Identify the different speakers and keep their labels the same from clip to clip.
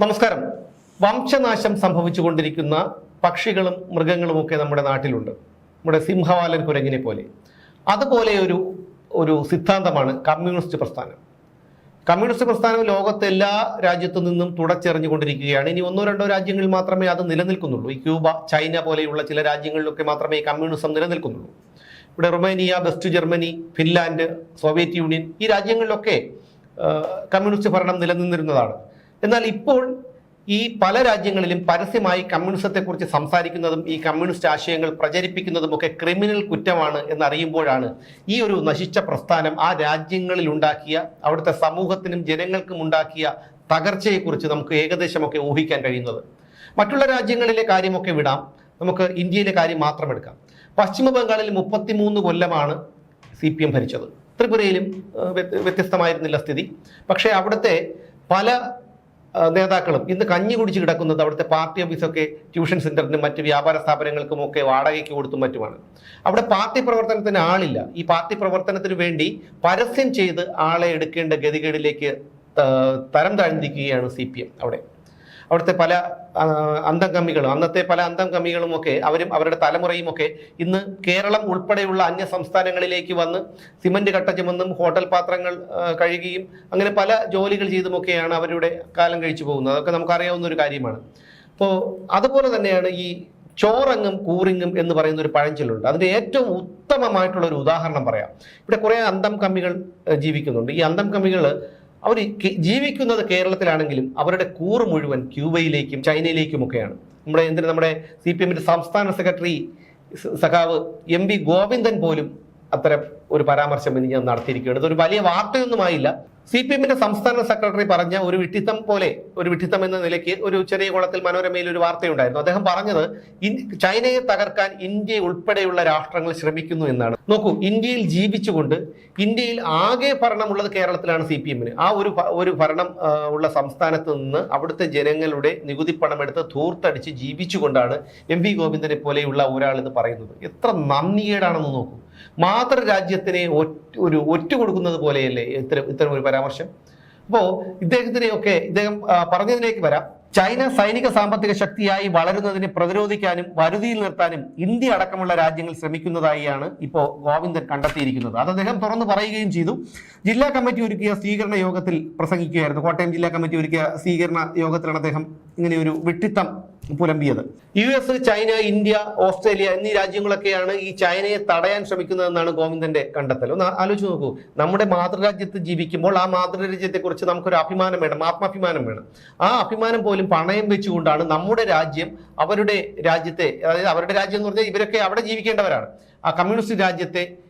Speaker 1: നമസ്കാരം. വംശനാശം സംഭവിച്ചുകൊണ്ടിരിക്കുന്ന പക്ഷികളും മൃഗങ്ങളുമൊക്കെ നമ്മുടെ നാട്ടിലുണ്ട്. നമ്മുടെ സിംഹവാലൻ കുരങ്ങിനെ പോലെ. അതുപോലെ ഒരു ഒരു സിദ്ധാന്തമാണ് കമ്മ്യൂണിസ്റ്റ് പ്രസ്ഥാനം. കമ്മ്യൂണിസ്റ്റ് പ്രസ്ഥാനം ലോകത്തെ എല്ലാ രാജ്യത്തു നിന്നും തുടച്ചെറിഞ്ഞുകൊണ്ടിരിക്കുകയാണ്. ഇനി ഒന്നോ രണ്ടോ രാജ്യങ്ങളിൽ മാത്രമേ അത് നിലനിൽക്കുന്നുള്ളൂ. ഈ ക്യൂബ ചൈന പോലെയുള്ള ചില രാജ്യങ്ങളിലൊക്കെ മാത്രമേ കമ്മ്യൂണിസം നിലനിൽക്കുന്നുള്ളൂ. ഇവിടെ Romania West Germany Finland Soviet Union ഈ രാജ്യങ്ങളിലൊക്കെ കമ്മ്യൂണിസ്റ്റ് ഭരണം നിലനിന്നിരുന്നതാണ്. എന്നാൽ ഇപ്പോൾ ഈ പല രാജ്യങ്ങളിലും പരസ്യമായി കമ്മ്യൂണിസത്തെക്കുറിച്ച് സംസാരിക്കുന്നതും ഈ കമ്മ്യൂണിസ്റ്റ് ആശയങ്ങൾ പ്രചരിപ്പിക്കുന്നതും ഒക്കെ ക്രിമിനൽ കുറ്റമാണ് എന്നറിയുമ്പോഴാണ് ഈ ഒരു നശിച്ച പ്രസ്ഥാനം ആ രാജ്യങ്ങളിൽ ഉണ്ടാക്കിയ അവിടുത്തെ സമൂഹത്തിനും ജനങ്ങൾക്കും ഉണ്ടാക്കിയ തകർച്ചയെക്കുറിച്ച് നമുക്ക് ഏകദേശമൊക്കെ ഊഹിക്കാൻ കഴിയുന്നത്. മറ്റുള്ള രാജ്യങ്ങളിലെ കാര്യമൊക്കെ വിടാം. നമുക്ക് ഇന്ത്യയിലെ കാര്യം മാത്രം എടുക്കാം. പശ്ചിമ ബംഗാളിൽ മുപ്പത്തിമൂന്ന് കൊല്ലമാണ് സി പി എം ഭരിച്ചത്. ത്രിപുരയിലും വ്യത്യസ്തമായിരുന്നില്ല സ്ഥിതി. പക്ഷേ അവിടുത്തെ പല നേതാക്കളും ഇന്ന് കഞ്ഞി കുടിച്ച് കിടക്കുന്നത് അവിടുത്തെ പാർട്ടി ഓഫീസൊക്കെ ട്യൂഷൻ സെന്ററിനും മറ്റ് വ്യാപാര സ്ഥാപനങ്ങൾക്കും ഒക്കെ വാടകയ്ക്ക് കൊടുത്തും മറ്റുമാണ്. അവിടെ പാർട്ടി പ്രവർത്തനത്തിന് ആളില്ല. ഈ പാർട്ടി പ്രവർത്തനത്തിന് വേണ്ടി പരസ്യം ചെയ്ത് ആളെ എടുക്കേണ്ട ഗതികേടിലേക്ക് തരം താഴ്ന്നിരിക്കുകയാണ് സി അവിടെ. അവിടുത്തെ പല അന്തംഗമികളും അന്നത്തെ പല അന്തംഗമികളും ഒക്കെ അവരും അവരുടെ തലമുറയും ഒക്കെ ഇന്ന് കേരളം ഉൾപ്പെടെയുള്ള അന്യ സംസ്ഥാനങ്ങളിലേക്ക് വന്ന് സിമന്റ് കട്ട ചുമന്നും ഹോട്ടൽ പാത്രങ്ങൾ കഴുകിയും അങ്ങനെ പല ജോലികൾ ചെയ്തുമൊക്കെയാണ് അവരുടെ കാലം കഴിച്ചു പോകുന്നത്. അതൊക്കെ നമുക്കറിയാവുന്ന ഒരു കാര്യമാണ്. അപ്പോൾ അതുപോലെ തന്നെയാണ് ഈ ചോറങ്ങും കൂറിങ്ങും എന്ന് പറയുന്ന ഒരു പഴഞ്ചൊല്ലുണ്ട്. അതിന്റെ ഏറ്റവും ഉത്തമമായിട്ടുള്ള ഒരു ഉദാഹരണം പറയാം. ഇവിടെ കുറേ അന്തം കമ്മികൾ ജീവിക്കുന്നുണ്ട്. ഈ അന്തം കമ്മികൾ അവർ ജീവിക്കുന്നത് കേരളത്തിലാണെങ്കിലും അവരുടെ കൂറ് മുഴുവൻ ക്യൂബയിലേക്കും ചൈനയിലേക്കുമൊക്കെയാണ്. നമ്മുടെ എന്തിന് നമ്മുടെ സി പി എമ്മിന്റെ സംസ്ഥാന സെക്രട്ടറി സഖാവ് എം വി ഗോവിന്ദൻ പോലും അത്തരം ഒരു പരാമർശം ഇനി ഞാൻ നടത്തിയിരിക്കുകയാണ്. ഇതൊരു വലിയ വാർത്തയൊന്നുമായില്ല. സി പി എമ്മിന്റെ സംസ്ഥാന സെക്രട്ടറി പറഞ്ഞ ഒരു വിട്ടിത്തം പോലെ ഒരു വിട്ടിത്തം എന്ന നിലയ്ക്ക് ഒരു ചെറിയ കുളത്തിൽ മനോരമയിൽ ഒരു വാർത്തയുണ്ടായിരുന്നു. അദ്ദേഹം പറഞ്ഞത് ചൈനയെ തകർക്കാൻ ഇന്ത്യ ഉൾപ്പെടെയുള്ള രാഷ്ട്രങ്ങൾ ശ്രമിക്കുന്നു എന്നാണ്. നോക്കൂ ഇന്ത്യയിൽ ജീവിച്ചുകൊണ്ട് ഇന്ത്യയിൽ ആകെ ഭരണമുള്ളത് കേരളത്തിലാണ് സി പി എമ്മിന്. ആ ഒരു ഒരു ഭരണം ഉള്ള സംസ്ഥാനത്ത് നിന്ന് അവിടുത്തെ ജനങ്ങളുടെ നികുതി പണം എടുത്ത് ധൂർത്തടിച്ച് ജീവിച്ചുകൊണ്ടാണ് എം വി ഗോവിന്ദനെ പോലെയുള്ള ഒരാൾ എന്ന് പറയുന്നത്. എത്ര നന്ദികേടാണെന്ന് നോക്കൂ. മാതൃരാജ്യത്തിനെ ഒരു ഒറ്റ കൊടുക്കുന്നത് പോലെയല്ലേ ഇത്തരം ഇത്തരം ഒരു പരാമർശം? അപ്പോൾ ഇദ്ദേഹത്തിനെയൊക്കെ ഇദ്ദേഹം പറഞ്ഞതിലേക്ക് വരാം. ചൈന സൈനിക സാമ്പത്തിക ശക്തിയായി വളരുന്നതിനെ പ്രതിരോധിക്കാനും വരുതിയിൽ നിർത്താനും ഇന്ത്യ അടക്കമുള്ള രാജ്യങ്ങൾ ശ്രമിക്കുന്നതായാണ് ഇപ്പോൾ ഗോവിന്ദൻ കണ്ടെത്തിയിരിക്കുന്നത്. അത് അദ്ദേഹം തുറന്നു പറയുകയും ചെയ്തു. ജില്ലാ കമ്മിറ്റി ഒരുക്കിയ സ്വീകരണ യോഗത്തിൽ പ്രസംഗിക്കുകയായിരുന്നു. കോട്ടയം ജില്ലാ കമ്മിറ്റി ഒരുക്കിയ സ്വീകരണ യോഗത്തിലാണ് അദ്ദേഹം ഇങ്ങനെ ഒരു വിട്ടിത്തം പുലമ്പിയത്. U S China India Australia എന്നീ രാജ്യങ്ങളൊക്കെയാണ് ഈ ചൈനയെ തടയാൻ ശ്രമിക്കുന്നതെന്നാണ് ഗോവിന്ദന്റെ കണ്ടെത്തൽ. ഒന്ന് ആലോചിച്ച് നോക്കൂ. നമ്മുടെ മാതൃരാജ്യത്ത് ജീവിക്കുമ്പോൾ ആ മാതൃരാജ്യത്തെക്കുറിച്ച് നമുക്കൊരു അഭിമാനം വേണം ആത്മാഭിമാനം വേണം. ആ അഭിമാനം പോലും പണയം വെച്ചുകൊണ്ടാണ് നമ്മുടെ രാജ്യം അവരുടെ രാജ്യത്തെ അതായത് അവരുടെ രാജ്യം എന്ന് പറഞ്ഞാൽ ഇവരൊക്കെ അവിടെ ജീവിക്കേണ്ടവരാണ്. ആ കമ്മ്യൂണിസ്റ്റ് രാജ്യത്തെ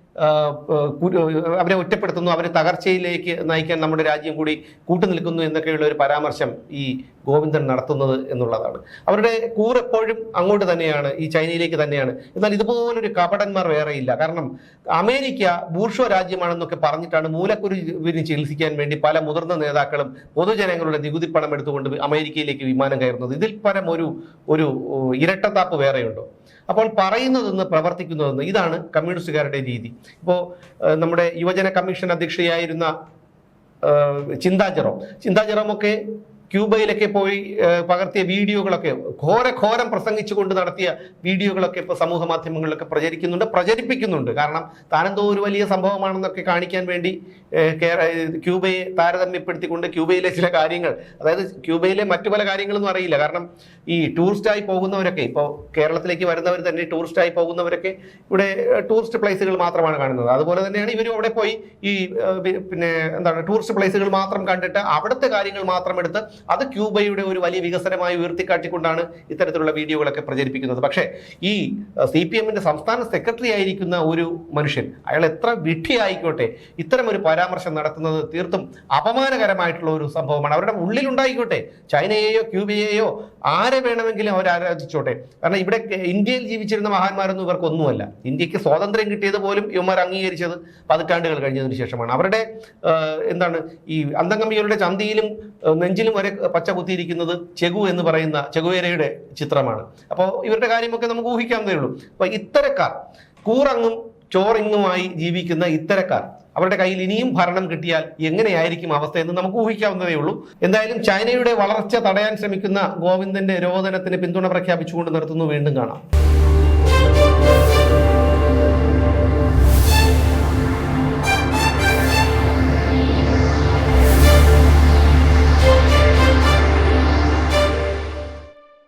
Speaker 1: അവരെ ഒറ്റപ്പെടുത്തുന്നു അവരെ തകർച്ചയിലേക്ക് നയിക്കാൻ നമ്മുടെ രാജ്യം കൂടി കൂട്ടുനിൽക്കുന്നു എന്നൊക്കെയുള്ള ഒരു പരാമർശം ഈ ഗോവിന്ദൻ നടത്തുന്നത് എന്നുള്ളതാണ്. അവരുടെ കൂറെപ്പോഴും അങ്ങോട്ട് തന്നെയാണ് ഈ ചൈനയിലേക്ക് തന്നെയാണ്. എന്നാൽ ഇതുപോലൊരു കപടന്മാർ വേറെയില്ല. കാരണം അമേരിക്ക ബൂർഷ്വ രാജ്യമാണെന്നൊക്കെ പറഞ്ഞിട്ടാണ് മൂലക്കുരുവിന് ചികിത്സിക്കാൻ വേണ്ടി പല മുതിർന്ന നേതാക്കളും പൊതുജനങ്ങളുടെ നികുതി പണം എടുത്തുകൊണ്ട് അമേരിക്കയിലേക്ക് വിമാനം കയറുന്നത്. ഇതിൽ പരം ഒരു ഒരു ഇരട്ടത്താപ്പ് വേറെയുണ്ടോ. അപ്പോൾ പറയുന്നതെന്ന് പ്രവർത്തിക്കുന്നതെന്ന് ഇതാണ് കമ്മ്യൂണിസ്റ്റുകാരുടെ രീതി. ഇപ്പോൾ നമ്മുടെ യുവജന കമ്മീഷൻ അധ്യക്ഷയായിരുന്ന ചിന്താ ജെറോം. ക്യൂബയിലൊക്കെ പോയി പകർത്തിയ വീഡിയോകളൊക്കെ ഘോര ഘോരം പ്രസംഗിച്ചുകൊണ്ട് നടത്തിയ വീഡിയോകളൊക്കെ ഇപ്പോൾ സമൂഹ മാധ്യമങ്ങളിലൊക്കെ പ്രചരിക്കുന്നുണ്ട് പ്രചരിപ്പിക്കുന്നുണ്ട്. കാരണം താനെന്തോ ഒരു വലിയ സംഭവമാണെന്നൊക്കെ കാണിക്കാൻ വേണ്ടി ക്യൂബയെ താരതമ്യപ്പെടുത്തിക്കൊണ്ട് ക്യൂബയിലെ ചില കാര്യങ്ങൾ അതായത് ക്യൂബയിലെ മറ്റു പല കാര്യങ്ങളൊന്നും അറിയില്ല. കാരണം ഈ ടൂറിസ്റ്റായി പോകുന്നവരൊക്കെ ഇപ്പോൾ കേരളത്തിലേക്ക് വരുന്നവർ തന്നെ ടൂറിസ്റ്റായി പോകുന്നവരൊക്കെ ഇവിടെ ടൂറിസ്റ്റ് പ്ലേസുകൾ മാത്രമാണ് കാണുന്നത്. അതുപോലെ തന്നെയാണ് ഇവരും അവിടെ പോയി ഈ പിന്നെ എന്താണ് ടൂറിസ്റ്റ് പ്ലേസുകൾ മാത്രം കണ്ടിട്ട് അവിടുത്തെ കാര്യങ്ങൾ മാത്രം എടുത്ത് അത് ക്യൂബയുടെ ഒരു വലിയ വികസനമായി ഉയർത്തിക്കാട്ടിക്കൊണ്ടാണ് ഇത്തരത്തിലുള്ള വീഡിയോകളൊക്കെ പ്രചരിപ്പിക്കുന്നത്. പക്ഷേ ഈ സി പി എമ്മിന്റെ സംസ്ഥാന സെക്രട്ടറി ആയിരിക്കുന്ന ഒരു മനുഷ്യൻ അയാൾ എത്ര വിഡ്ഢിയായിക്കോട്ടെ ഇത്തരം ഒരു പരാമർശം നടത്തുന്നത് തീർത്തും അപമാനകരമായിട്ടുള്ള ഒരു സംഭവമാണ്. അവരുടെ ഉള്ളിലുണ്ടായിക്കോട്ടെ ചൈനയെയോ ക്യൂബയെയോ ആരെ വേണമെങ്കിലും അവർ ആരാധിച്ചോട്ടെ. കാരണം ഇവിടെ ഇന്ത്യയിൽ ജീവിച്ചിരുന്ന മഹാന്മാരൊന്നും ഇവർക്കൊന്നുമല്ല. ഇന്ത്യയ്ക്ക് സ്വാതന്ത്ര്യം കിട്ടിയത് പോലും ഇവന്മാർ അംഗീകരിച്ചത് പതിറ്റാണ്ടുകൾ കഴിഞ്ഞതിന് ശേഷമാണ്. അവരുടെ എന്താണ് ഈ അന്തംഗമികളുടെ ചന്തിയിലും നെഞ്ചിലും വരെ പച്ച കുത്തിയിരിക്കുന്നത് ചെഗു എന്ന് പറയുന്ന ചെഗുവേരയുടെ ചിത്രമാണ്. അപ്പോൾ ഇവരുടെ കാര്യമൊക്കെ നമുക്ക് ഊഹിക്കാവുന്നതേ ഉള്ളൂ. അപ്പോൾ ഇത്തരക്കാർ കൂറങ്ങും ചോറിങ്ങുമായി ജീവിക്കുന്ന ഇത്തരക്കാർ അവരുടെ കയ്യിൽ ഇനിയും ഭരണം കിട്ടിയാൽ എങ്ങനെയായിരിക്കും അവസ്ഥ എന്ന് നമുക്ക് ഊഹിക്കാവുന്നതേ ഉള്ളൂ. എന്തായാലും ചൈനയുടെ വളർച്ച തടയാൻ ശ്രമിക്കുന്ന ഗോവിന്ദന്റെ രോദനത്തിന് പിന്തുണ പ്രഖ്യാപിച്ചുകൊണ്ട് നിർത്തുന്നു. വീണ്ടും കാണാം.